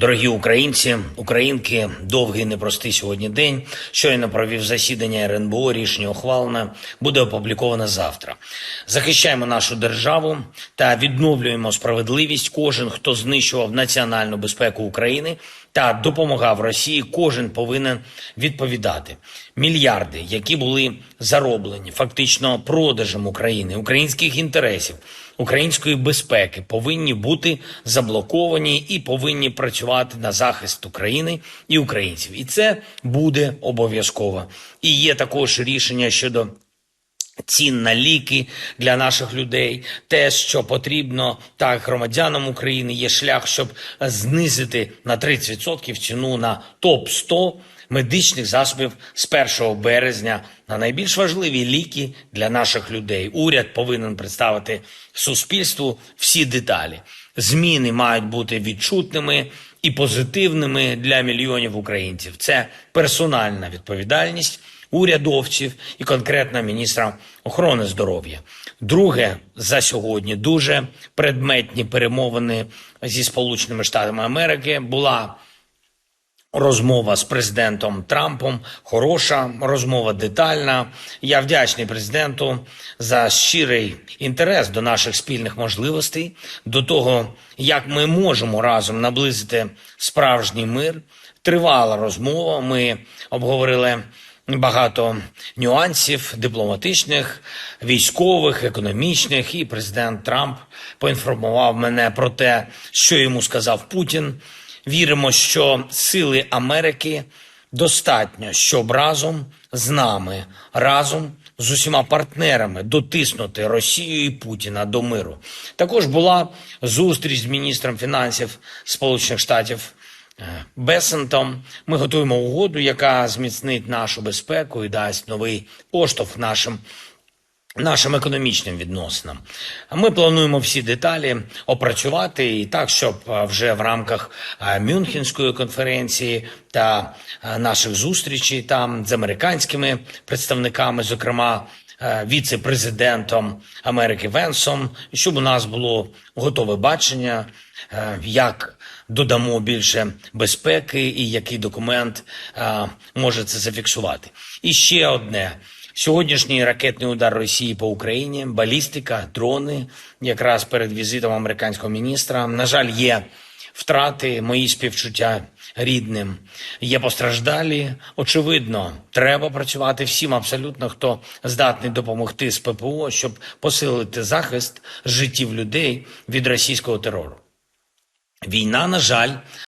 Дорогі українці, українки, довгий непростий сьогодні день. Щойно провів засідання РНБО. Рішення ухвалене буде опубліковане завтра. Захищаємо нашу державу та відновлюємо справедливість. Кожен, хто знищував національну безпеку України та допомагав Росії, кожен повинен відповідати. Мільярди, які були зароблені фактично продажем України, українських інтересів, української безпеки, повинні бути заблоковані і повинні працювати на захист України і українців. І це буде обов'язково. І є також рішення щодо цін на ліки для наших людей, те, що потрібно так громадянам України, є шлях, щоб знизити на 30% ціну на топ 100 медичних засобів з 1 березня на найбільш важливі ліки для наших людей. Уряд повинен представити суспільству всі деталі. Зміни мають бути відчутними і позитивними для мільйонів українців. Це персональна відповідальність урядовців і конкретно міністра охорони здоров'я. Друге за сьогодні дуже предметні перемовини зі Сполученими Штатами Америки була. Розмова з президентом Трампом хороша розмова детальна. Я вдячний президенту за щирий інтерес до наших спільних можливостей, до того, як ми можемо разом наблизити справжній мир. Тривала розмова. Ми обговорили багато нюансів дипломатичних, військових, економічних. І президент Трамп поінформував мене про те, що йому сказав Путін. Віримо, що сили Америки достатньо, щоб разом з нами, разом з усіма партнерами дотиснути Росію і Путіна до миру. Також була зустріч з міністром фінансів Сполучених Штатів Бесентом. Ми готуємо угоду, яка зміцнить нашу безпеку і дасть новий поштовх нашим нашим економічним відносинам. Ми плануємо всі деталі опрацювати і так, щоб вже в рамках Мюнхенської конференції та наших зустрічей там з американськими представниками, зокрема е, віце-президентом Америки Венсом, щоб у нас було готове бачення, е, як додамо більше безпеки і який документ е, може це зафіксувати. І ще одне. Сьогоднішній ракетний удар Росії по Україні, балістика, дрони, якраз перед візитом американського міністра. На жаль, є втрати, мої співчуття рідним. Є постраждалі. Очевидно, треба працювати всім абсолютно, хто здатний допомогти з ППО, щоб посилити захист життів людей від російського терору. Війна, на жаль,